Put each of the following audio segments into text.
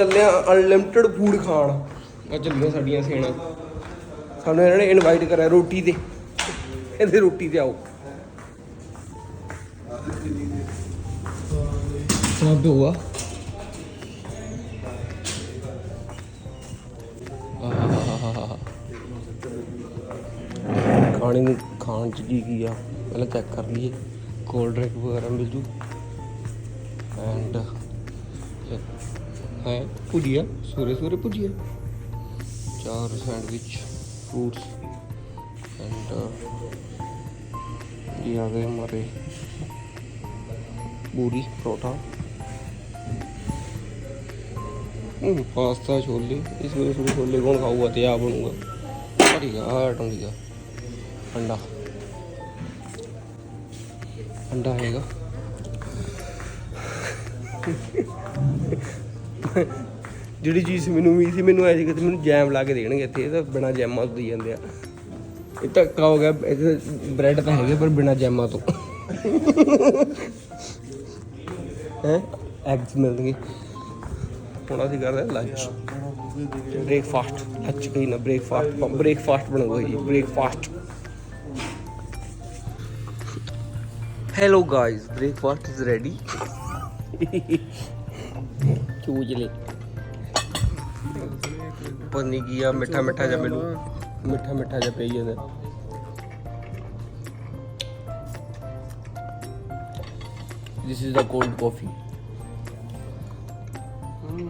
ਚੱਲੇ ਆ unlimited food ਖਾਣ। ਆ ਚੱਲੀਆਂ ਸਾਡੀਆਂ ਸੇਣਾ। ਸਾਨੂੰ ਇਹਨਾਂ ਨੇ ਇਨਵਾਈਟ ਕਰਿਆ ਰੋਟੀ ਤੇ। ਇਹਦੇ ਰੋਟੀ ਤੇ ਆਓ। ਸਭ ਹੋਆ ਖਾਣੇ ਨੂੰ ਖਾਣ ਚ ਕੀ ਕੀ ਆ? ਪਹਿਲਾਂ ਚੈੱਕ ਕਰ ਲਈਏ। ਕੋਲਡ ਡਰਿੰਕ ਵਗੈਰਾ ਮਿਲ ਜੂ। ਐਂਡ ਹੈ ਭੁਜੀਆ ਸੂਰੇ ਸੂਰੇ ਭੁਜੀਆ ਚਾਰ ਸੈਂਡਵਿਚ फ्रूट्स एंड ये आ गए हमारे पूरी परोठा हम्म, पास्ता छोले इस वजह से छोले कौन खाऊगा तो आप बनूंगा ठीक है आइटम दिया अंडा अंडा आएगा ਜਿਹੜੀ ਚੀਜ਼ ਮੈਨੂੰ ਉਮੀਦ ਸੀ, ਮੈਨੂੰ ਐ ਸੀ ਕਿ ਮੈਨੂੰ ਜੈਮ ਲਾ ਕੇ ਦੇਣਗੇ ਇੱਥੇ। ਇਹ ਤਾਂ ਬਿਨਾ ਜੈਮਾਂ ਤੋਂ ਹੀ ਜਾਂਦੇ ਆ। ਇਹ ਧੱਕਾ ਹੋ ਗਿਆ, ਇੱਥੇ ਬ੍ਰੈਡ ਤਾਂ ਹੈਗੇ, ਪਰ ਬਿਨਾ ਜੈਮਾਂ ਤੋਂ। ਹੈ? ਐਗਸ ਮਿਲਣਗੇ। ਹੁਣ ਅਸੀਂ ਕਰਦੇ ਲੰਚ ਬ੍ਰੇਕਫਾਸਟ ਲੱਚ ਕਹੀ ਨਾ ਬ੍ਰੇਕਫਾਸਟ ਬ੍ਰੇਕਫਾਸਟ ਬਣਾਉਂਗਾ ਜੀ breakfast hello guys breakfast is ready ਚੂਜਲੇ ਪਨੀ ਕੀ ਆ ਮਿੱਠਾ ਮਿੱਠਾ ਜਿਹਾ ਮੈਨੂੰ ਮਿੱਠਾ ਮਿੱਠਾ ਜਿਹਾ ਪਈ ਜਾਂਦਾ This is the cold coffee. Hmm?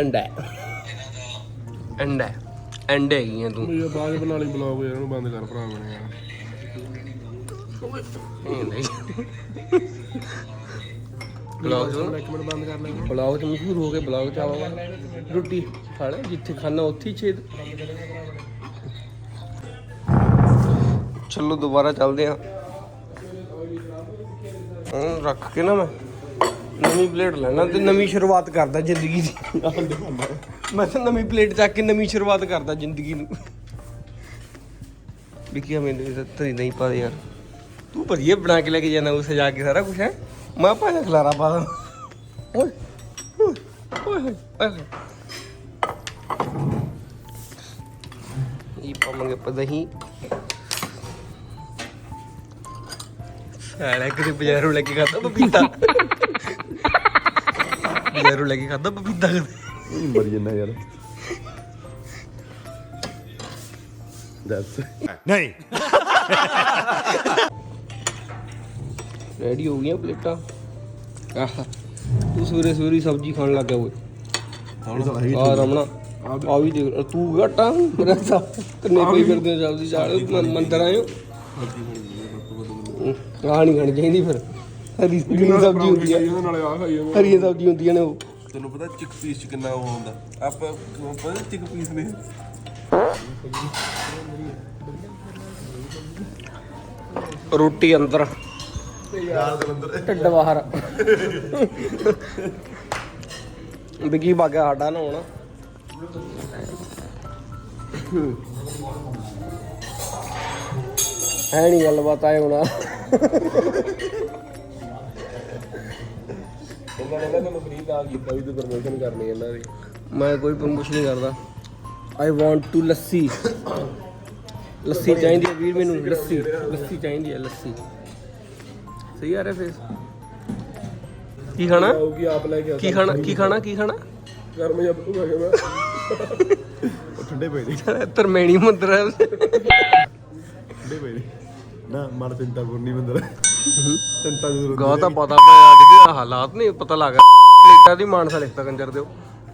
ਅੰਡਾ ਅੰਡਾ ਅੰਡੇ ਹੈਗੀਆਂ ਤੂੰ। ਇਹ ਬਾਅਦ ਬਣਾ ਲਈ ਬਲੌਗ ਯਾਰ ਉਹਨੂੰ ਬੰਦ ਕਰ ਭਰਾ ਬਣੇ ਯਾਰ। ਬਲੌਗ ਸੁਣ ਇੱਕ ਮਿੰਟ ਬੰਦ ਕਰ ਲੈ ਬਲੌਗ ਚ ਮਸ਼ਹੂਰ ਹੋ ਗਏ ਬਲੌਗ ਚ ਆਵਾਂਗਾ। ਰੋਟੀ ਖਾ ਲੈ ਜਿੱਥੇ ਖਾਣਾ ਉੱਥੇ ਹੀ ਛੇਦ। ਚਲੋ ਦੁਬਾਰਾ ਚੱਲਦੇ ਆ। ਰੱਖ ਕੇ ਨਾ ਮੈਂ। ਨਵੀਂ ਪਲੇਟ ਲੈਣਾ ਤੇ ਨਵੀਂ ਸ਼ੁਰੂਆਤ ਕਰਦਾ ਜ਼ਿੰਦਗੀ ਦੀ। ਮੈਂ ਤਾਂ ਨਵੀਂ ਪਲੇਟ ਚੱਕ ਕੇ ਨਵੀਂ ਸ਼ੁਰੂਆਤ ਕਰਦਾ ਜ਼ਿੰਦਗੀ ਨੂੰ। ਵਿਕੀ ਮੈਨੂੰ ਤਰੀ ਨਹੀਂ ਪਾ ਯਾਰ। ਤੂੰ ਵਧੀਆ ਬਣਾ ਕੇ ਲੈ ਕੇ ਜਾਣਾ ਉਹ ਸਜਾ ਕੇ ਸਾਰਾ ਕੁਝ ਹੈ। ਮੈਂ ਭਾਵੇਂ ਖਲਾਰਾ ਪਾ ਦਾਂ। ਓਏ ਓਏ ਓਏ ਓਏ ਇਹ ਪਾਵਾਂਗੇ ਆਪਾਂ ਸਾਲਾ ਕਿਤੇ ਬਾਜ਼ਾਰੋਂ ਲੈ ਕੇ ਖਾਦਾ ਪਪੀਤਾ? ਬਾਜ਼ਾਰੋਂ ਲੈ ਕੇ ਖਾਦਾ ਪਪੀਤਾ ਕਦੇ? ਮਰ ਜੰਨਾ ਯਾਰ। ਦੈਟਸ ਨਹੀਂ। ਰੈਡੀ ਹੋ ਗਈਆਂ ਪਲੇਟਾਂ? ਆਹ ਤੂੰ ਸਵੇਰੇ ਸਵੇਰੇ ਸਬਜ਼ੀ ਖਾਣ ਲੱਗ ਗਿਆ ਓਏ। ਆ। ਰਮਣਾ ਆ ਵੀ ਦੇਖ ਤੂੰ ਘਟਾ ਮੇਰਾ ਸਭ ਕਿੰਨੇ ਕੋਈ ਫਿਰਦੇ ਸਬਜ਼ੀ ਚਾਲ ਮੰਦਰ ਆਇਓ ਆ ਨਹੀਂ ਖਾਣੀ ਚਾਹੀਦੀ ਫਿਰ। ਹਰੀ ਗ੍ਰੀਨ ਸਬਜ਼ੀ ਹੁੰਦੀ ਹੈ ਇਹਦੇ ਨਾਲੇ ਆ ਖਾਈ ਜਾਂਦੇ ਹਰੀਆਂ ਸਬਜ਼ੀ ਹੁੰਦੀਆਂ ਨੇ ਉਹ। ਤੈਨੂੰ ਪਤਾ ਚਿਕ ਪੀਸ ਚ ਕਿੰਨਾ ਉਹ ਹੁੰਦਾ ਆਪਾਂ ਪਤਾ ਚਿਕ ਪੀਸ ਨੇ। ਰੋਟੀ ਅੰਦਰ। ਢਿੱਡ ਬਾਹਰ। ਬਿੱਗੀ ਬਾਗਾ ਸਾਡਾ ਨਾ ਹੁਣ। ਹੈ ਨਹੀਂ ਗੱਲਬਾਤ ਆਏ ਹੋਣਾ। ਉਹਨਾਂ ਨੇ ਮੈਨੂੰ ਫ੍ਰੀ ਕਾਲ ਕੀਤਾ ਵੀ ਤੂੰ ਪ੍ਰਮੋਸ਼ਨ ਕਰਨੀ ਇਹਨਾਂ ਦੀ। ਮੈਂ ਕੋਈ ਪ੍ਰਮੋਸ਼ਨ ਨਹੀਂ ਕਰਦਾ। ਆਈ ਵਾਂਟ ਟੂ ਲੱਸੀ। ਲੱਸੀ ਚਾਹੀਦੀ ਹੈ ਵੀਰ ਮੈਨੂੰ ਲੱਸੀ। ਲੱਸੀ ਚਾਹੀਦੀ ਹੈ ਲੱਸੀ। ਸਹੀ ਆ ਰਿਹਾ ਫੇਸ ਕੀ ਖਾਣਾ? ਆਉਗੀ ਆਪ ਲੈ ਕੇ ਆ ਕੀ ਖਾਣਾ ਕੀ ਖਾਣਾ ਕੀ ਖਾਣਾ? ਗਰਮ ਜਿਹਾ ਬਲੂ ਖਾ ਕੇ ਮੈਂ ਉਹ ਠੰਡੇ ਪਏ ਨੇ। ਤਰਮੇਣੀ ਮੰਦਰ ਹੈ ਨੇ ਨਾ ਮਨ ਚਿੰਤਾ ਪੂਰਨੀ ਬੰਦਰ ਚਿੰਤਾ ਜ਼ਰੂਰ ਗਾ ਤਾਂ ਪਤਾ ਪਿਆ ਦੇਖੇ ਆਹ ਹਾਲਾਤ ਨਹੀਂ ਪਤਾ ਲੱਗ ਪਲੇਟਾਂ ਦੀ ਮਾਨਸਾ ਲਿਖਤਾ ਕੰਜਰ ਦਿਓ।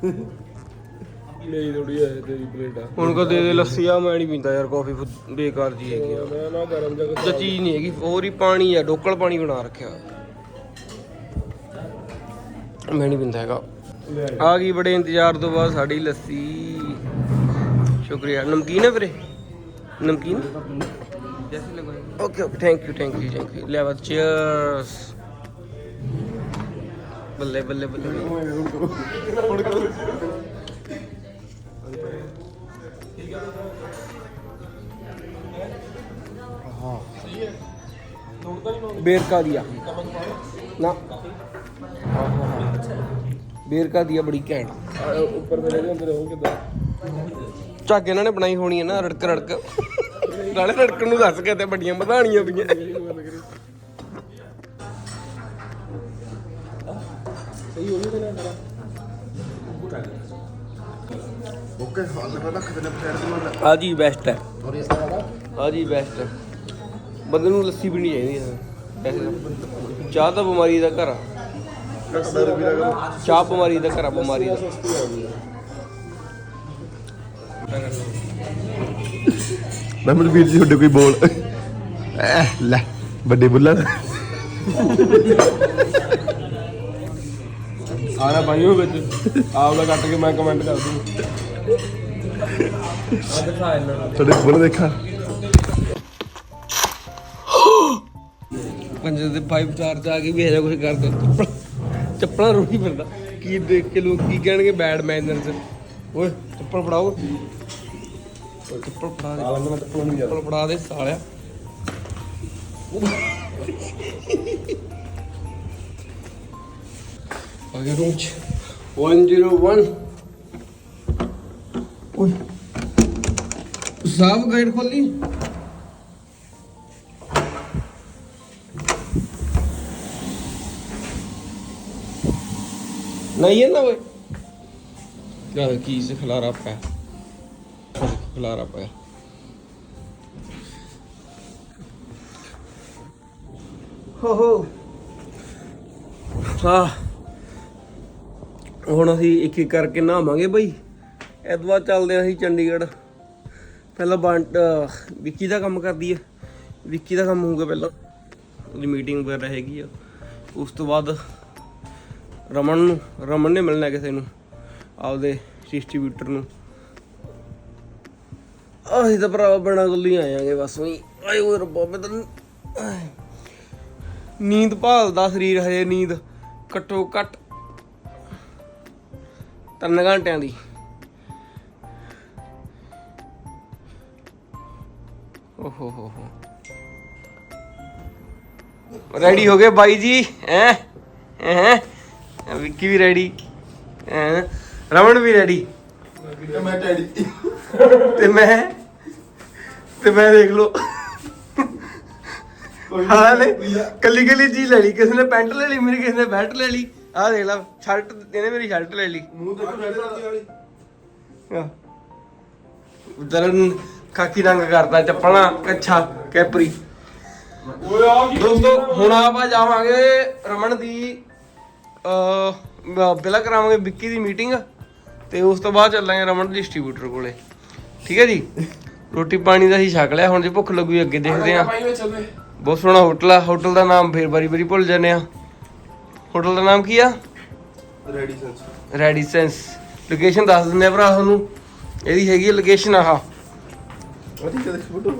ਮੇਰੀ ਥੋੜੀ ਹੈ ਤੇਰੀ ਪਲੇਟ ਆ। ਹੁਣ ਕੋ ਦੇ ਦੇ ਲੱਸੀ ਆ ਮੈਂ ਨਹੀਂ ਪੀਂਦਾ ਯਾਰ ਕਾਫੀ ਬੇਕਾਰ ਜੀ ਹੈਗੀ ਆ। ਮੈਂ ਨਾ ਗਰਮ ਜਗਤ ਚੀਜ਼ ਨਹੀਂ ਹੈਗੀ ਹੋਰ ਹੀ ਪਾਣੀ ਆ ਡੋਕਲ ਪਾਣੀ ਬਣਾ ਰੱਖਿਆ। ਮੈਂ ਨਹੀਂ ਪੀਂਦਾ ਹੈਗਾ। ਆ। ਗਈ ਬੜੇ ਇੰਤਜ਼ਾਰ ਤੋਂ ਬਾਅਦ ਸਾਡੀ ਲੱਸੀ। ਸ਼ੁਕਰੀਆ। ਨਮਕੀਨ ਹੈ ਵੀਰੇ? ਨਮਕੀਨ? Okay okay thank you thank you thank you ਲੈ ਬਸ ਚੀਅਰਸ ਬੱਲੇ ਬੱਲੇ ਬੱਲੇ ਕਰੋ ਬੇਰਕਾ ਦੀਆ ਨਾ ਬੇਰਕਾ ਦੀਆ ਬੜੀ ਘੈਂਟ ਉੱਪਰ ਜਿਹੜੇ ਹੁੰਦੇ ਨੇ ਉਹ ਕਿਦਾਂ ਝੱਗ ਇਹਨਾਂ ਨੇ ਬਣਾਈ ਹੋਣੀ ਹੈ ਨਾ ਰੜਕ ਰੜਕ ਨਾਲੇ ਰੜਕਣ ਨੂੰ ਦੱਸ ਕੇ ਤੇ ਵੱਡੀਆਂ ਵਧਾਣੀਆਂ ਪਈਆਂ। ਸਹੀ ਹੋ ਗਿਆ ਨਾ ਓਕੇ ਹਾਲ ਤੱਕ ਰੱਖ ਦੇਣਾ ਪੈਰ ਤੇ ਮਾਰ ਆ ਜੀ ਬੈਸਟ ਹੈ। ਔਰ ਇਸ ਤਰ੍ਹਾਂ ਆ ਜੀ ਬੈਸਟ ਹੈ। ਬੰਦੇ ਨੂੰ ਲੱਸੀ ਪੀਣੀ ਚਾਹੀਦੀ ਹੈ। ਵੈਸੇ। ਚਾਹ ਤਾਂ ਬਿਮਾਰੀ ਦਾ ਘਰ ਆ। ਵੀ ਚਾਹ ਬਿਮਾਰੀ ਦਾ ਘਰ ਆ ਬਿਮਾਰੀ ਦਾ। ਗਈ ਮਹਿਮਦ ਵੀਰ ਜੀ ਤੁਹਾਡੇ ਕੋਈ ਬੋਲ। ਐ ਲੈ ਵੱਡੇ ਬੁੱਲਾ ਆਣਾ ਭਾਈਓ ਵਿੱਚ। ਆਪ ਦਾ ਕੱਟ ਕੇ ਮੈਂ ਕਮੈਂਟ ਕਰ ਦੂੰ। ਆ ਦਿਖਾ ਇਹਨਾਂ ਨੂੰ ਤੁਹਾਡੇ ਬੁੱਲ ਦੇਖਾਂ। ਪੰਜੇ ਦੇ 5 ਚਾਰ ਚ ਆ ਕੇ ਵੀ ਇਹੋ ਕੁਝ ਕਰਦਾ। ਚੱਪਲ ਚੱਪਲਾਂ ਰੋਣੀ ਫਿਰਦਾ। ਕੀ ਦੇਖ ਕੇ ਲੋਕ ਕੀ ਕਹਿਣਗੇ ਬੈਡ ਮੈਨਰਸ ਓਏ ਚੱਪਲ ਫੜਾਓ। ਚੱਪਲ ਫੜਾ ਦੇ ਆ ਲੰਗਾ ਮੈਂ ਚੱਪਲ ਨਹੀਂ ਚੱਪਲ ਫੜਾ ਦੇ ਸਾਲਿਆ ਅਗੇ ਰੂਚ 101 ਓਏ। ਸਾਫ਼ ਗਾਈਡ ਖੋਲੀ। ਨਹੀਂ ਹੈ ਨਾ ਓਏ ਕੀ ਖਲਾਰਾ ਪਿਆ। ਖਲਾਰਾ ਪਿਆ ਹੋ ਹੋ। ਹਾਂ। ਹੁਣ ਅਸੀਂ ਇੱਕ ਇੱਕ ਕਰਕੇ ਨਹਾਵਾਂਗੇ ਬਈ। ਇਹ ਤੋਂ ਬਾਅਦ ਚੱਲਦੇ ਹਾਂ ਅਸੀਂ ਚੰਡੀਗੜ੍ਹ। ਪਹਿਲਾਂ ਬੰਟ ਵਿੱਕੀ ਦਾ ਕੰਮ ਕਰਦੀ ਹੈ। ਵਿੱਕੀ ਦਾ ਕੰਮ ਹੋਊਗਾ ਪਹਿਲਾਂ। ਉਹਦੀ ਮੀਟਿੰਗ ਵਗੈਰਾ ਹੈਗੀ ਆ। ਉਸ ਤੋਂ ਬਾਅਦ ਰਮਨ ਨੂੰ, ਰਮਨ ਨੇ ਮਿਲਣਾ ਕਿਸੇ ਨੂੰ। ਆਪਦੇ ਡਿਸਟ੍ਰੀਬਿਊਟਰ ਨੂੰ। ਆਹੀ ਤਾਂ ਭਰਾ ਬਣਾ ਗੁੱਲੀ ਆਇਆਂਗੇ ਬਸ ਉਹੀ। ਆਏ ਉਹ ਰੱਬਾ ਮੈਂ ਤਾਂ ਨੀਂਦ ਭਾਲਦਾ ਸਰੀਰ ਹਜੇ ਨੀਂਦ ਘੱਟੋ ਘੱਟ ਤਿੰਨ ਘੰਟਿਆਂ ਦੀ। ਓਹੋ ਹੋ ਹੋ। ਰੈਡੀ ਹੋ ਗਏ ਬਾਈ ਜੀ? ਹੈ? ਹੈ? ਵਿੱਕੀ ਵੀ ਰੈਡੀ ਹੈ? ਰਮਨ ਵੀ ਰੈਡੀ ਮੈਂ ਟੈਡੀ ਤੇ ਮੈਂ ਤੇ ਮੈਂ ਦੇਖ ਲਓ। ਹਾਂ ਲੈ। ਕੱਲੀ ਕੱਲੀ ਚੀਜ਼ ਲੈ ਲਈ ਕਿਸੇ ਨੇ ਪੈਂਟ ਲੈ ਲਈ ਮੇਰੀ ਕਿਸੇ ਨੇ ਬੈਲਟ ਲੈ ਲਈ। ਆਹ ਦੇਖ ਲਾ ਸ਼ਰਟ ਇਹਨੇ ਮੇਰੀ ਸ਼ਰਟ ਲੈ ਲਈ। ਮੂੰਹ ਦੇਖੋ ਸਾਡੇ ਵਾਲੀ। ਦਰਨ ਖਾਕੀ ਰੰਗ ਕਰਦਾ ਚੱਪਲਾਂ ਕੱਛਾ ਕੈਪਰੀ। ਓਏ ਆ ਕੀ ਦੋਸਤੋ ਹੁਣ ਆਪਾਂ ਜਾਵਾਂਗੇ ਰਮਨ ਦੀ ਅ ਬਿਲਾ ਕਰਾਵਾਂਗੇ ਵਿੱਕੀ ਦੀ ਮੀਟਿੰਗ ਤੇ ਉਸ ਤੋਂ ਬਾਅਦ ਚੱਲਾਂਗੇ ਰਮਨ ਡਿਸਟ੍ਰੀਬਿਊਟਰ ਕੋਲੇ। ਠੀਕ ਹੈ ਜੀ? ਰੋਟੀ ਪਾਣੀ ਦਾ ਹੀ ਛਕ ਲਿਆ ਹੁਣ ਜੇ ਭੁੱਖ ਲੱਗੂਗੀ ਅੱਗੇ ਦੇਖਦੇ ਆਂ ਭਾਈ ਵਿੱਚ ਚੱਲਦੇ ਬਹੁਤ ਸੋਹਣਾ ਹੋਟਲ ਆ ਹੋਟਲ ਦਾ ਨਾਮ ਫੇਰ ਵਾਰੀ ਵਾਰੀ ਭੁੱਲ ਜਾਂਦੇ ਆ ਹੋਟਲ ਦਾ ਨਾਮ ਕੀ ਆ? Ready sense ਰੈਡੀਸੈਂਸ। ਲੋਕੇਸ਼ਨ ਦੱਸ ਦਿੰਦੇ ਆ ਭਰਾ ਤੁਹਾਨੂੰ। ਇਹਦੀ ਹੈਗੀ ਲੋਕੇਸ਼ਨ ਆਹ। ਉਹ ਠੀਕ ਹੈ ਦੇਖ ਫੋਟੋ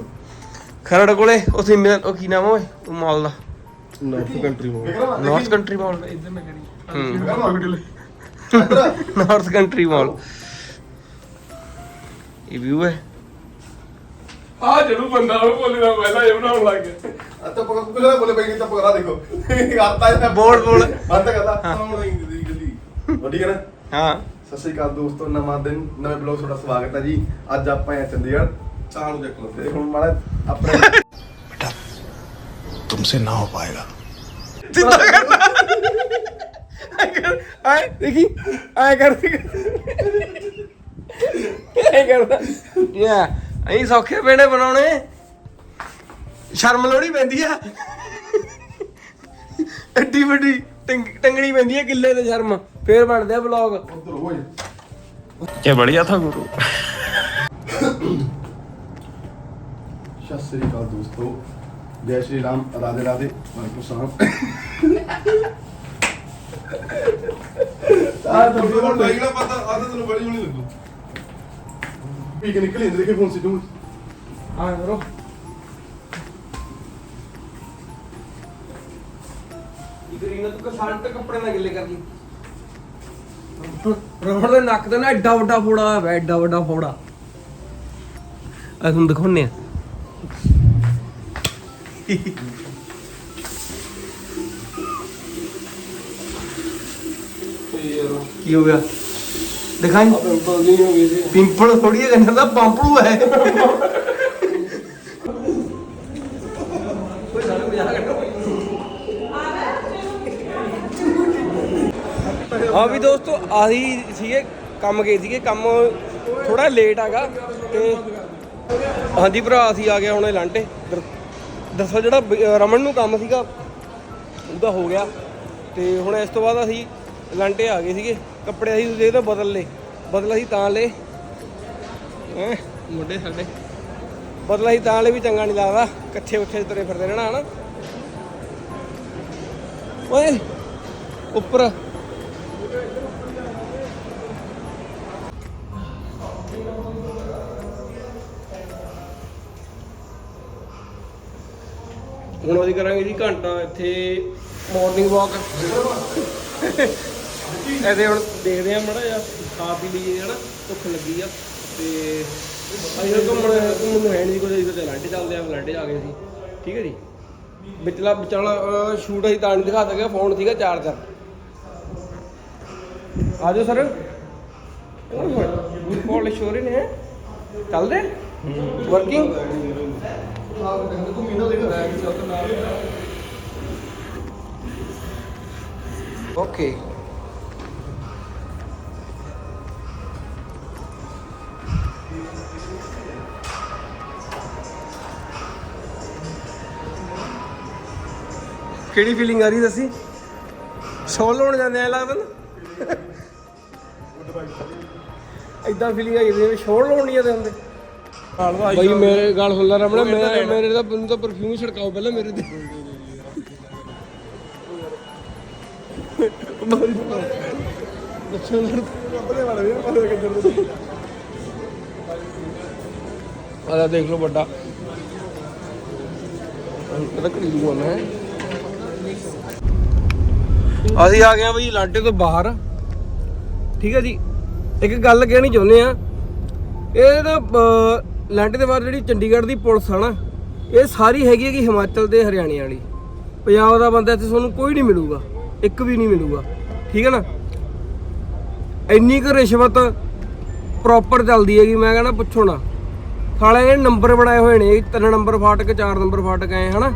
ਖਰੜ ਕੋਲੇ ਉੱਥੇ ਮਿਲ ਉਹ ਕੀ ਨਾਮ ਓਏ? ਉਹ ਮਾਲ ਦਾ। ਨਾਰਥ ਕੰਟਰੀ ਮੋੜ ਨਾਰਥ ਕੰਟਰੀ ਮਾਲ ਇਧਰ ਨਾ ਕਰੀ ਹੂੰ। ਨਾਰਥ ਕੰਟਰੀ ਮਾਲ ਇਹ ਵਿਊ ਹੈ। ਆ ਜਦੋਂ ਬੰਦਾ ਉਹ ਬੋਲੇ ਨਾ ਪਹਿਲਾਂ ਇਹ ਬਣਾਉਣ ਲੱਗ ਗਿਆ। ਅੱਤਾ ਪਕਾ ਕੁਲਾ ਬੋਲੇ ਬਈ ਨਹੀਂ ਤਾਂ ਪਕੜਾ ਦੇਖੋ। ਆਤਾ ਇਹਦਾ ਬੋਲ ਬੋਲ। ਬੰਦ ਕਰਦਾ ਆਉਣਾ ਹੀ ਨਹੀਂ ਗੱਲੀ ਵਧੀਆ ਨਾ? ਹਾਂ। ਸਤਿ ਸ਼੍ਰੀ ਅਕਾਲ ਦੋਸਤੋ ਨਵਾਂ ਦਿਨ ਨਵੇਂ ਬਲੌਗ ਤੁਹਾਡਾ ਸਵਾਗਤ ਹੈ ਜੀ। ਅੱਜ ਆਪਾਂ ਆਏ ਚੰਡੀਗੜ੍ਹ। ਚਾਹ ਨੂੰ ਦੇਖ ਲਓ। ਤੇ ਹੁਣ ਮਾੜਾ ਆਪਣੇ ਬੇਟਾ ਤੁਮਸੇ ਨਾ ਹੋ ਪਾਏਗਾ। ਜਿੱਦਾਂ ਕਰਨਾ ਅਗਰ ਆਏ ਦੇਖੀ। ਆਏ ਕਰ। ਆਏ ਕਰਦਾ ਯਾ। ਅਹੀਂ ਸੌਖੇ ਪੇੜੇ ਬਣਾਉਣੇ। ਸ਼ਰਮ ਲੋੜੀ ਪੈਂਦੀ ਆ। ਐਡੀ ਵੱਡੀ ਟੰਗਣੀ ਪੈਂਦੀ ਆ ਕਿੱਲੇ ਤੇ ਸ਼ਰਮ। ਫੇਰ ਬਣਦੇ ਆ ਵਲੌਗ। ਉਧਰ ਬੜੀਆ ਥਾ ਗੁਰੂ। ਸਤਿ ਸ੍ਰੀ ਅਕਾਲ ਦੋਸਤੋ। ਜੈ ਸ਼੍ਰੀ ਰਾਮ ਰਾਧੇ ਰਾਧੇ ਵਾਹਿਗੁਰੂ ਸਾਹਿਬ। ਆ ਤਾਂ ਬੜੀ ਬੜੀ ਲੱਗੂ। ਪੀ ਕੇ ਨਿਕਲੀ ਦੇਖੇ ਫੋਨ ਸੀ ਤੂੰ ਆ ਕਰੋ ਇਧਰ ਇਹਨਾਂ ਤੂੰ ਕਸਾਨ ਤੇ ਕੱਪੜੇ ਨਾ ਗਿੱਲੇ ਕਰ ਲਈ ਰਬੜ ਦੇ ਨੱਕ ਤੇ ਨਾ ਐਡਾ ਵੱਡਾ ਫੋੜਾ ਹੋਇਆ ਵਾ ਐਡਾ ਵੱਡਾ ਫੋੜਾ ਆ ਤੁਹਾਨੂੰ ਦਿਖਾਉਣੇ ਆ ਕੀ ਹੋ ਗਿਆ ਦਿਖਾਈ। ਪਿੰਪਲ ਨਹੀਂ ਹੋ ਗਈ ਸੀ ਪਿੰਪਲ ਥੋੜੀ ਹੈ ਕਹਿੰਦਾ ਪੰਪੜੂ ਹੈ। ਹਾਂ ਵੀ ਦੋਸਤੋ, ਆਹੀ ਸੀਗੇ, ਕੰਮ ਗਏ ਸੀਗੇ, ਕੰਮ ਥੋੜਾ ਲੇਟ ਆਗਾ ਤੇ ਹਾਂਜੀ ਭਰਾ, ਅਸੀਂ ਆ ਗਏ ਹੁਣੇ ਲਾਂਟੇ। ਦਰ- ਦੱਸੋ ਜਿਹੜਾ ਰਮਨ ਨੂੰ ਕੰਮ ਸੀਗਾ, ਉਹਦਾ ਹੋ ਗਿਆ। ਤੇ ਹੁਣ ਇਸ ਤੋਂ ਬਾਅਦ ਅਸੀਂ ਲਾਂਟੇ ਆ ਗਏ ਸੀਗੇ ਕੱਪੜੇ ਅਸੀਂ ਉਹਦੇ ਤੋਂ ਬਦਲ ਲਏ ਬਦਲ ਅਸੀਂ ਤਾਂ ਲਏ ਹੈਂ? ਮੁੰਡੇ ਸਾਡੇ। ਬਦਲ ਅਸੀਂ ਤਾਂ ਲਏ ਵੀ ਚੰਗਾ ਨਹੀਂ ਲੱਗਦਾ ਇਕੱਠੇ ਉੱਥੇ ਤੁਰੇ ਫਿਰਦੇ ਰਹਿਣਾ ਹਨਾ? ਓਏ ਉੱਪਰ। ਹੁਣ ਅਸੀਂ ਕਰਾਂਗੇ ਜੀ ਘੰਟਾ ਇੱਥੇ ਮਾਰਨਿੰਗ ਵਾਕ ਐਦੇ ਹੁਣ ਦੇਖਦੇ ਆ ਮੜਾ ਜਿਹਾ, ਖਾ ਪੀ ਲਈਏ ਹਨਾ, ਭੁੱਖ ਲੱਗੀ ਆ ਤੇ ਅਸੀਂ ਹੁਣ ਘੁੰਮਣ ਘੁੰਮਣ ਨੂੰ ਹੈ ਨਹੀਂ ਕੋਈ ਅਸੀਂ ਤੇ ਲਾਂਟੇ ਚੱਲਦੇ ਆ ਲਾਂਟੇ ਆ ਗਏ ਸੀ ਠੀਕ ਹੈ ਜੀ? ਵਿਚਲਾ ਵਿਚਾਲਾ ਸ਼ੂਟ ਅਸੀਂ ਤਾਂ ਨਹੀਂ ਦਿਖਾ ਸਕਿਆ ਫੋਨ ਸੀਗਾ ਚਾਰਜਰ ਆ ਜਾਓ ਸਰ। ਗੁੱਡ ਪਾਲਿਸ਼ ਹੋ ਰਹੇ ਨੇ ਚੱਲਦੇ? ਵਰਕਿੰਗ ਓਕੇ ਕਿਹੜੀ ਫੀਲਿੰਗ ਆ ਰਹੀ ਦੱਸੀ? ਸੌ ਲਾਉਣ ਜਾਂਦੇ ਆ ਲੱਗਦਾ ਨਾ। ਇਦਾਂ ਫੀਲਿੰਗ ਆਈ ਜਿਵੇਂ ਸ਼ੋਰ ਲਾਉਣ ਨਹੀਂ ਜਾਂਦੇ ਹੁੰਦੇ। ਬਾਈ ਮੇਰੇ ਗਾਲ ਹੁੱਲਾ ਰਮਣਾ ਮੈਂ ਮੇਰੇ ਤਾਂ ਮੈਨੂੰ ਤਾਂ ਪਰਫਿਊਮ ਛੜਕਾਓ ਪਹਿਲਾਂ ਮੇਰੇ ਤੇ। ਆਦਾ ਦੇਖ ਲਓ ਵੱਡਾ। ਪਤਾ ਕਿਹੜੀ ਦੂਆ ਮੈਂ ਅਸੀਂ ਆ ਗਏ ਆ ਬਈ ਲਾਂਟੇ ਤੋਂ ਬਾਹਰ। ਠੀਕ ਹੈ ਜੀ? ਇੱਕ ਗੱਲ ਕਹਿਣੀ ਚਾਹੁੰਦੇ ਆ ਇਹ ਨਾ ਅਹ, ਲਾਂਟੇ ਦੇ ਬਾਹਰ ਜਿਹੜੀ ਚੰਡੀਗੜ੍ਹ ਦੀ ਪੁਲਿਸ ਆ ਨਾ ਇਹ ਸਾਰੀ ਹੈਗੀ ਹੈ ਕਿ ਹਿਮਾਚਲ ਤੇ ਹਰਿਆਣੇ ਵਾਲੀ। ਪੰਜਾਬ ਦਾ ਬੰਦਾ ਇੱਥੇ ਤੁਹਾਨੂੰ ਕੋਈ ਨਹੀਂ ਮਿਲੂਗਾ ਇੱਕ ਵੀ ਨਹੀਂ ਮਿਲੂਗਾ। ਠੀਕ ਹੈ ਨਾ? ਇੰਨੀ ਕੁ ਰਿਸ਼ਵਤ ਪ੍ਰੋਪਰ ਚੱਲਦੀ ਹੈਗੀ ਮੈਂ ਕਹਿੰਦਾ ਪੁੱਛੋ ਨਾ। ਸਾਲੇ ਨੇ ਨੰਬਰ ਬਣਾਏ ਹੋਏ ਨੇ ਤਿੰਨ ਨੰਬਰ ਫਾਟਕ ਚਾਰ ਨੰਬਰ ਫਾਟਕ ਆਏ ਹਨਾ?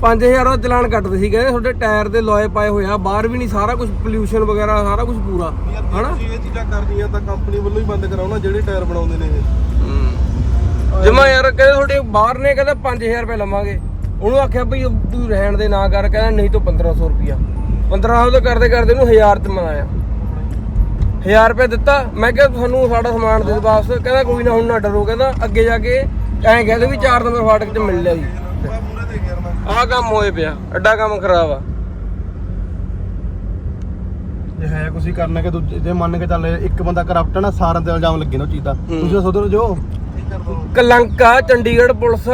5000 ਦਾ ਚਲਾਨ ਕੱਟਦੇ ਸੀ ਕਹਿੰਦੇ ਤੁਹਾਡੇ ਟਾਇਰ ਦੇ ਲੋਏ ਪਾਏ ਹੋਏ ਆ ਬਾਹਰ ਵੀ ਨਹੀਂ ਸਾਰਾ ਕੁਝ ਪੋਲਿਊਸ਼ਨ ਵਗੈਰਾ ਸਾਰਾ ਕੁਝ ਪੂਰਾ ਹਨਾ? ਜੇ ਇਹ ਚੀਜ਼ਾਂ ਕਰਦੀਆਂ ਤਾਂ ਕੰਪਨੀ ਵੱਲੋਂ ਹੀ ਬੰਦ ਕਰਾਓ ਨਾ ਜਿਹੜੇ ਟਾਇਰ ਬਣਾਉਂਦੇ ਨੇ ਇਹ। ਜਮਾ ਯਾਰ ਕਹਿੰਦੇ ਤੁਹਾਡੇ ਬਾਹਰ ਨੇ ਕਹਿੰਦਾ 5000 ਰੁਪਏ ਲਵਾਂਗੇ। ਉਹਨੂੰ ਆਖਿਆ ਭਈ ਤੂੰ ਰਹਿਣ ਦੇ ਨਾ ਕਰ ਕਹਿੰਦਾ ਨਹੀਂ ਤਾਂ 1500 ਰੁਪਿਆ 1500 ਤੋਂ ਕਰਦੇ ਕਰਦੇ ਉਹਨੂੰ 1000 ਤੇ ਮਨਾਇਆ 1000 ਰੁਪਏ ਦਿੱਤਾ ਮੈਂ ਕਿਹਾ ਤੁਹਾਨੂੰ ਸਾਡਾ ਸਮਾਨ ਦੇ ਦੇ ਵਾਪਸ। ਕਹਿੰਦਾ ਕੋਈ ਨਾ ਹੁਣ ਨਾ ਡਰੋ ਕਹਿੰਦਾ ਅੱਗੇ ਜਾ ਕੇ ਐਂ ਕਹਿੰਦੇ ਵੀ 4 ਨੰਬਰ ਫਾਟਕ 'ਚ ਮਿਲ ਲਿਆ ਜੀ। ਆਹ ਕੰਮ ਹੋਏ ਪਿਆ ਐਡਾ ਕੰਮ ਖਰਾਬ ਆ। ਜੇ ਹੈ ਕੁਛ ਹੀ ਕਰਨਾ ਕਿ ਦੂਜੇ ਜੇ ਮੰਨ ਕੇ ਚੱਲ ਇੱਕ ਬੰਦਾ ਕਰਪਟ ਹੈ ਨਾ ਸਾਰਿਆਂ ਤੇ ਇਲਜ਼ਾਮ ਲੱਗੇ ਨੇ ਉਹ ਚੀਜ਼ ਦਾ। ਤੁਸੀਂ ਸੁਧਰ ਜੋ। ਕਲੰਕਾ ਚੰਡੀਗੜ੍ਹ ਪੁਲਿਸ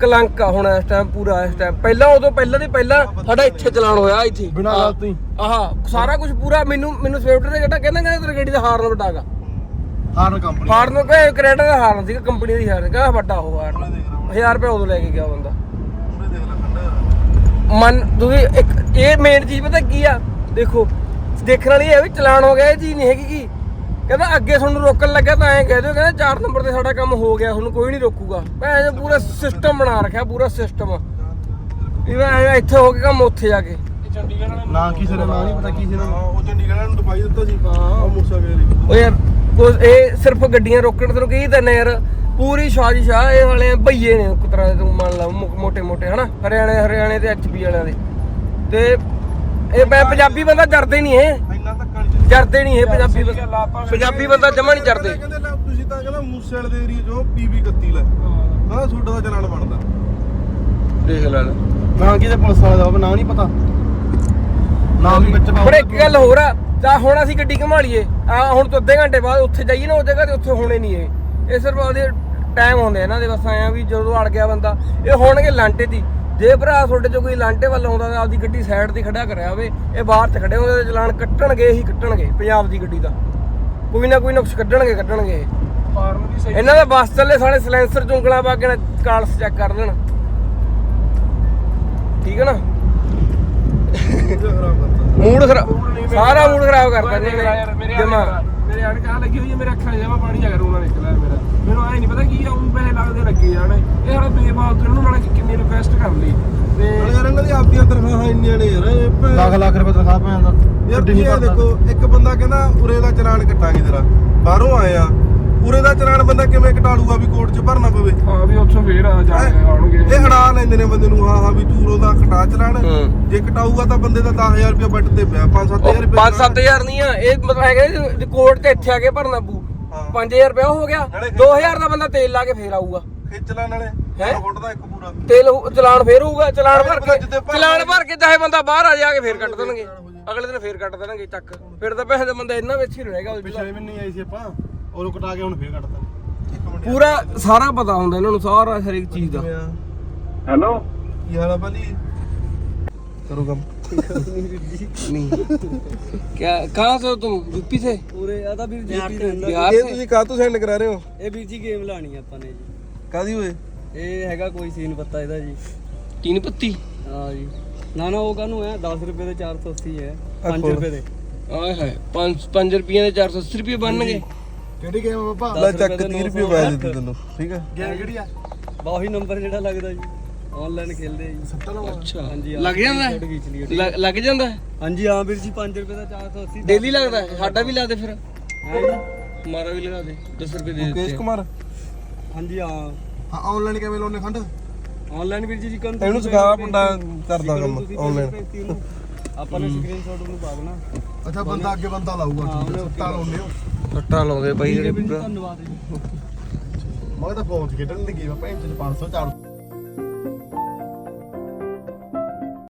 ਕਲੰਕਾ ਹੁਣ ਇਸ ਟਾਈਮ ਪੂਰਾ ਇਸ ਟਾਈਮ ਪਹਿਲਾਂ ਉਦੋਂ ਪਹਿਲਾਂ ਦੀ ਪਹਿਲਾਂ ਸਾਡਾ ਇੱਥੇ ਚਲਾਨ ਹੋਇਆ ਇੱਥੇ। ਬਿਨਾਂ ਗੱਲ ਤੋਂ ਹੀ। ਆਹ ਸਾਰਾ ਕੁਝ ਪੂਰਾ ਮੈਨੂੰ ਮੈਨੂੰ ਸਵਿਫਟ ਦੇ ਜਿਹੜਾ ਕਹਿੰਦਾ ਕਹਿੰਦਾ ਤੇਰੀ ਗੱਡੀ ਦਾ ਹਾਰਨ ਵੱਡਾਗਾ ਹਾਰਨ ਕੰਪਨੀ ਹਾਰਨ ਕਹੇ ਕ੍ਰੈਡਾ ਦਾ ਹਾਰਨ ਸੀਗਾ ਕੰਪਨੀ ਦੀ ਹਾਰਨ ਕਹਾ ਵੱਡਾ ਉਹ ਹਾਰਨ। 1000 ਰੁਪਏ ਉਦੋਂ ਲੈ ਕੇ ਗਿਆ ਬੰਦਾ। ਮਨ ਤੁਸੀਂ ਇੱਕ ਇਹ ਮੇਨ ਚੀਜ਼ ਪਤਾ ਕੀ ਆ? ਦੇਖੋ ਦੇਖਣ ਵਾਲੀ ਇਹ ਹੈ ਵੀ ਚਲਾਨ ਹੋ ਗਿਆ ਇਹ ਚੀਜ਼ ਨਹੀਂ ਹੈਗੀ ਕੀ। ਕਹਿੰਦਾ ਅੱਗੇ ਤੁਹਾਨੂੰ ਰੋਕਣ ਲੱਗਾ ਤਾਂ ਐਂ ਕਹਿ ਦਿਓ ਕਹਿੰਦਾ 4 ਨੰਬਰ ਤੇ ਸਾਡਾ ਕੰਮ ਹੋ ਗਿਆ ਤੁਹਾਨੂੰ ਕੋਈ ਨਹੀਂ ਰੋਕੂਗਾ। ਭੈਣ ਪੂਰਾ ਸਿਸਟਮ ਬਣਾ ਰੱਖਿਆ ਪੂਰਾ ਸਿਸਟਮ ਵੀ ਮੈਂ ਇੱਥੇ ਹੋ ਕੇ ਕੰਮ ਉੱਥੇ ਜਾ ਕੇ। ਨਾ ਕਿਸੇ ਦਾ ਨਾਂ ਨਹੀਂ ਪਤਾ ਕੀ ਸੀ ਨਾ ਉਹ ਚੰਡੀਗੜ੍ਹ ਨੂੰ ਦਵਾਈ ਦਿੱਤਾ ਸੀ। ਹਾਂ। ਉਹ ਮੂਸਾਵੇਰੀ ਉਹ ਯਾਰ ਇਹ ਸਿਰਫ ਗੱਡੀਆਂ ਰੋਕਣ ਤੈਨੂੰ ਕਹੀ ਤਾਂ ਯਾਰ? ਪੂਰੀ ਸਾਜ਼ਿਸ਼ ਆ ਇਹ ਵਾਲੇ ਭਈਏ ਨੇ ਇੱਕ ਤਰ੍ਹਾਂ ਦੇ ਤੂੰ ਮੰਨ ਲਾ ਮੋਟੇ ਮੋਟੇ ਹਨਾ? ਹਰਿਆਣੇ ਹਰਿਆਣੇ ਤੇ ਐਚਪੀ ਵਾਲਿਆਂ ਦੇ। ਤੇ ਇਹ ਮੈਂ ਪੰਜਾਬੀ ਬੰਦਾ ਜਰਦੇ ਨਹੀਂ ਇਹ। ਇੰਨਾ ਨਹੀਂ ਇਹ ਪੰਜਾਬੀ ਪੰਜਾਬੀ ਬੰਦਾ ਜਮਾ ਨਹੀਂ ਜਰਦੇ। ਦੇਖ ਲੈ। ਨਾ ਕਿਤੇ ਪੁਲਿਸ ਵਾਲਾ ਦਾ ਨਾ ਨਹੀਂ ਪਤਾ। ਨਾਮ ਵੀ ਵਿੱਚ ਪਾਉਂਦਾ ਪਰ ਇੱਕ ਗੱਲ ਹੋਰ ਆ ਤਾਂ ਹੁਣ ਅਸੀਂ ਗੱਡੀ ਘਮਾ ਲਈਏ। ਆ ਹੁਣ ਤੋਂ ਅੱਧੇ ਘੰਟੇ ਬਾਅਦ ਉੱਥੇ ਜਾਈਏ ਨਾ ਉਹ ਜਗ੍ਹਾ ਤੇ ਉੱਥੇ ਹੋਣੇ ਨਹੀਂ ਇਹ। ਇਹ ਸਿਰਫ ਉਹਦੇ ਟਾਈਮ ਹੁੰਦੇ ਇਹਨਾਂ ਦੇ ਬਸ ਆਇਆ ਵੀ ਜਦੋਂ ਅੜ ਗਿਆ ਬੰਦਾ ਇਹ ਹੋਣਗੇ ਲਾਂਟੇ ਦੀ। ਜੇ ਭਰਾ ਤੁਹਾਡੇ ਚੋਂ ਕੋਈ ਲਾਂਟੇ ਵੱਲ ਆਉਂਦਾ ਤਾਂ ਆਪਦੀ ਗੱਡੀ ਸਾਈਡ ਤੇ ਖੜਾ ਕਰਿਆ ਹੋਵੇ ਇਹ ਬਾਹਰ ਚ ਖੜੇ ਹੁੰਦੇ ਤੇ ਚਲਾਨ ਕੱਟਣਗੇ ਹੀ ਕੱਟਣਗੇ ਪੰਜਾਬ ਦੀ ਗੱਡੀ ਦਾ। ਕੋਈ ਨਾ ਕੋਈ ਨੁਕਸ ਕੱਢਣਗੇ ਕੱਢਣਗੇ ਇਹ। ਫਾਰਮ ਵੀ ਸਹੀ ਇਹਨਾਂ ਦੇ ਬੱਸ ਚੱਲੇ ਸਾਲੇ ਸਲੈਂਸਰ ਚ ਉਂਗਲਾਂ ਪਾ ਕੇ ਨਾ ਕਾਲਸ ਚੈੱਕ ਕਰ ਲੈਣ ਠੀਕ ਹੈ ਨਾ? ਮੂਡ ਖਰਾਬ ਸਾਰਾ ਮੂਡ ਖਰਾਬ ਕਰਤਾ ਇਹਨਾਂ ਨੇ ਜਮਾ। ਮੇਰੇ ਆਣ ਕਾ ਲੱਗੀ ਹੋਈ ਹੈ ਮੇਰੇ ਅੱਖਾਂ ਜਮਾ ਪਾਣੀ ਜਾ ਕੇ ਰੋਣਾ ਨਿਕਲਿਆ ਮੇਰਾ। ਮੈਨੂੰ ਐ ਨਹੀਂ ਪਤਾ ਕੀ ਆ ਉਹ ਪੈਸੇ ਲੱਗਦੇ ਲੱਗੇ ਜਾਣ। ਇਹ ਸਾਡਾ ਬੇਫਾਲਤੂ ਇਹਨੂੰ ਨਾਲੇ ਕਿੰਨੀ ਰਿਕੁਐਸਟ ਕਰ ਲਈ। ਤੇ ਯਾਰ ਇਹਨਾਂ ਦੀ ਆਪਦੀਆਂ ਤਨਖਾਹਾਂ ਇੰਨੀਆਂ ਨੇ ਯਾਰ ਇਹ ਲੱਖ ਲੱਖ ਰੁਪਏ ਤਨਖਾਹ ਪੈਂਦਾ ਯਾਰ ਕੀ ਆ ਦੇਖੋ ਇੱਕ ਬੰਦਾ ਕਹਿੰਦਾ ਉਰੇ ਦਾ ਚਲਾਨ ਕੱਟਾਂਗੇ ਤੇਰਾ। ਬਾਹਰੋਂ ਆਏ ਆ ਦਾ ਚਲਾਨ ਬੰਦਾ ਕਿਵੇਂ ਕਟਾ ਲੂਗਾ ਵੀ ਕੋਰਟ 'ਚ ਭਰਨਾ ਪਵੇ। ਹਾਂ ਵੀ ਉੱਥੋਂ ਫੇਰ ਆ ਜਾ ਕੇ ਆਉਣਗੇ। ਇਹ ਹੜਾ ਲੈਂਦੇ ਨੇ ਬੰਦੇ ਨੂੰ ਹਾਂ ਹਾਂ ਵੀ ਤੂੰ ਉਹਦਾ ਕਟਾ ਚਲਾਨ ਹੂੰ। ਜੇ ਕਟਾਊਗਾ ਤਾਂ ਬੰਦੇ ਦਾ 10000 ਰੁਪਏ ਬੱਟ ਤੇ ਪਿਆ 5-7000 ਰੁਪਏ 5-7000 ਨਹੀਂ ਆ ਇਹ ਮਤਲਬ ਹੈਗਾ ਜੀ ਕੋਰਟ ਤੇ ਇੱਥੇ ਆ ਕੇ ਭਰਨਾ ਪੂ ਹਾਂ। 5000 ਰੁਪਇਆ ਹੋ ਗਿਆ ਨਾਲੇ 2000 ਦਾ ਬੰਦਾ ਤੇਲ ਲਾ ਕੇ ਫੇਰ ਆਊਗਾ। ਖਿੱਚ ਲਾ ਨਾਲੇ ਹੈਂ? ਫੁੱਟ ਦਾ ਇੱਕ ਪੂਰਾ। ਤੇਲ ਚਲਾਨ ਫੇਰ ਹੋਊਗਾ ਚਲਾਨ ਭਰ ਕੇ ਜਿੱਦੇ ਭਰ ਚਲਾਨ ਭਰ ਕੇ ਚਾਹੇ ਬੰਦਾ ਬਾਹਰ ਆ ਜਾ ਕੇ ਫੇਰ ਕੱਟ ਦੇਣਗੇ। ਅਗਲੇ ਦਿਨ ਫੇਰ ਕੱਟ ਦੇਣਗੇ ਚੱਕ। ਫਿਰ ਤਾਂ ਪੈਸੇ ਦਾ ਬੰਦਾ ਇੰਨਾ ਵਿੱਚ ਹੀ ਰਹੇਗਾ ਪਿਛਲੇ ਮਹੀਨੇ ਆਈ ਸੀ ਆਪਾਂ ਉਹ ਕਟਾ ਕੇ ਹੁਣ ਫੇਰ ਕੱਟਦਾ ਪੂਰਾ ਸਾਰਾ ਪਤਾ ਹੁੰਦਾ ਇਹਨਾਂ ਨੂੰ ਸਾਰਾ ਹਰ ਇੱਕ ਚੀਜ਼ ਦਾ ਹੈਲੋ ਕੀ ਹਾਲ ਆ ਭਾਜੀ ਕਰੋ ਕੰਮ नहीं क्या कहाँ से हो तुम यूपी से ਪੂਰੇ ਆ ਤਾਂ ਵੀਰ ਜੀ बिहार ਇਹ से ਤੁਸੀਂ ਕਾਹ ਤੋਂ ਸੈਂਡ ਕਰਾ ਰਹੇ ਹੋ ਇਹ ਵੀਰ ਜੀ ਗੇਮ ਲਾਣੀ ਆਪਾਂ ਨੇ ਜੀ ਕਾਦੀ ਹੋਏ ਇਹ ਹੈਗਾ ਕੋਈ ਸੀਨ ਪੱਤਾ ਇਹਦਾ ਜੀ तीन पत्ती ਹਾਂ ਜੀ ਨਾ ਨਾ ਉਹ ਕਾਹਨੂੰ ਹੈ 10 ਰੁਪਏ ਦੇ 480 ਹੈ 5 ਅੱਛਾ। ਰੁਪਏ ਦੇ आए है पाँच पाँच रुपये ने ਚਾਰ ਸੌ अस्सी रुपये बन गए ਕਿਹੜੀ ਗੇਮ ਆ ਬਾਬਾ ਲੈ ਚੱਕ 30 ਰੁਪਏ ਪੈ ਦਿੱਤੇ ਤੈਨੂੰ। ਠੀਕ ਹੈ ਗੇਮ ਕਿਹੜੀ ਆ? ਬਾ ਉਹੀ ਨੰਬਰ ਜਿਹੜਾ ਲੱਗਦਾ ਜੀ। ਆਨਲਾਈਨ ਖੇਲਦੇ ਆ ਜੀ। ਸੱਤਾ ਲਓ ਅੱਛਾ। ਹਾਂਜੀ ਲੱਗ ਜਾਂਦਾ? ਹੈ? ਲ- ਲੱਗ ਜਾਂਦਾ? ਹਾਂਜੀ ਹਾਂ ਵੀਰ ਜੀ 5 ਰੁਪਏ ਦਾ 480 ਡੇਲੀ ਲੱਗਦਾ? ਹੈ। ਸਾਡਾ ਵੀ ਲਾ ਦੇ ਫਿਰ। ਹੈ ਜੀ। ਮਾਰਾ ਵੀ ਲਗਾ ਦੇ। 10 ਰੁਪਏ ਦੇ ਮੁਕੇਸ਼ ਦਿੱਤੇ ਕੁਮਾਰ। ਹਾਂਜੀ ਹਾਂ। ਹਾਂ ਆਨਲਾਈਨ ਕਿਵੇਂ ਲਾਉਣੇ ਖੰਡ? ਆਨਲਾਈਨ ਵੀਰ ਜੀ ਜੀ ਕੰਨ ਇਹਨੂੰ ਸਿਖਾ ਮੁੰਡਾ ਕਰਦਾ ਕੰਮ ਆਨਲਾਈਨ ਆਪਾਂ ਨੇ ਸਕਰੀਨਸ਼ਾਟ ਉਹਨੂੰ ਪਾ ਦੇਣਾ। ਅੱਛਾ ਬੰਦਾ ਅੱਗੇ ਬੰਦਾ ਲਾਊਗਾ ਠੀਕ ਹੈ, ਸੱਤਾ ਲਾਉਣੇ। ਹੋ ਟੱਟਾ ਲਾਉਂਦੇ ਬਾਈ ਜਿਹੜੇ ਧੰਨਵਾਦ ਜੀ। ਮੈਂ ਤਾਂ ਫੋਨ ਖੇਡਣ ਲੱਗੀ ਮੈਂ ਭੈਣ ਚ 500